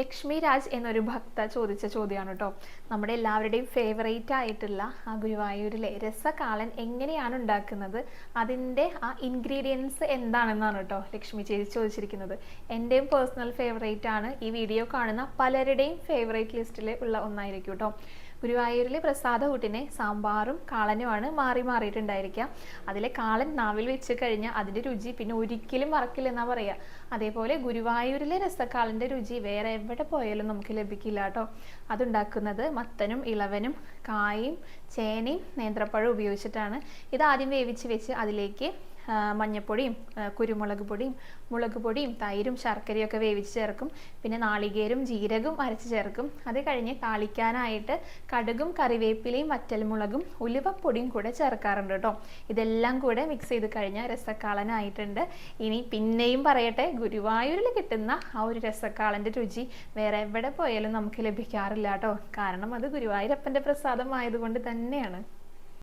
ലക്ഷ്മി രാജ് എന്നൊരു ഭക്ത ചോദിച്ച ചോദ്യമാണ് കേട്ടോ നമ്മുടെ എല്ലാവരുടെയും ഫേവറേറ്റ് ആയിട്ടുള്ള ആ ഗുരുവായൂരിലെ രസകാളൻ എങ്ങനെയാണ് ഉണ്ടാക്കുന്നത്? അതിന്റെ ആ ഇൻഗ്രീഡിയൻസ് എന്താണെന്നാണ് കേട്ടോ ലക്ഷ്മി ചേച്ചി ചോദിച്ചിരിക്കുന്നത്. എന്റെയും പേഴ്സണൽ ഫേവറേറ്റ് ആണ് ഈ വീഡിയോ കാണുന്ന പലരുടെയും ഫേവറേറ്റ് ലിസ്റ്റിൽ ഉള്ള ഒന്നായിരിക്കും കേട്ടോ ഗുരുവായൂരിലെ പ്രസാദ സാമ്പാറും കാളനുമാണ് മാറി മാറിയിട്ടുണ്ടായിരിക്കുക. അതിലെ കാളൻ നാവിൽ വെച്ച് കഴിഞ്ഞാൽ അതിന്റെ രുചി പിന്നെ ഒരിക്കലും മറക്കില്ലെന്നാണ് പറയുക അതേപോലെ ഗുരുവായൂരിലെ രസക്കാളന്റെ രുചി വേറെ എവിടെ പോയാലും നമുക്ക് ലഭിക്കില്ല കേട്ടോ. അതുണ്ടാക്കുന്നത് മത്തനും ഇളവനും കായും ചേനയും നേന്ത്രപ്പഴം ഉപയോഗിച്ചിട്ടാണ്. ഇത് ആദ്യം വേവിച്ച് വെച്ച് അതിലേക്ക് മഞ്ഞപ്പൊടിയും കുരുമുളക് പൊടിയും മുളക് പൊടിയും തൈരും ശർക്കരയും ഒക്കെ വേവിച്ച് ചേർക്കും. പിന്നെ നാളികേരും ജീരകവും അരച്ച് ചേർക്കും. അത് കഴിഞ്ഞ് താളിക്കാനായിട്ട് കടുകും കറിവേപ്പിലയും വറ്റൽമുളകും ഉലുവപ്പൊടിയും കൂടെ ചേർക്കാറുണ്ട് കേട്ടോ. ഇതെല്ലാം കൂടെ മിക്സ് ചെയ്ത് കഴിഞ്ഞാൽ രസക്കാളനായിട്ടുണ്ട്. ഇനി പിന്നെയും പറയട്ടെ ഗുരുവായൂരിൽ കിട്ടുന്ന ആ ഒരു രസക്കാളന്റെ രുചി വേറെ എവിടെ പോയാലും നമുക്ക് ലഭിക്കാറില്ല കേട്ടോ. കാരണം അത് ഗുരുവായൂരപ്പന്റെ പ്രസാദമായതുകൊണ്ട് തന്നെയാണ്.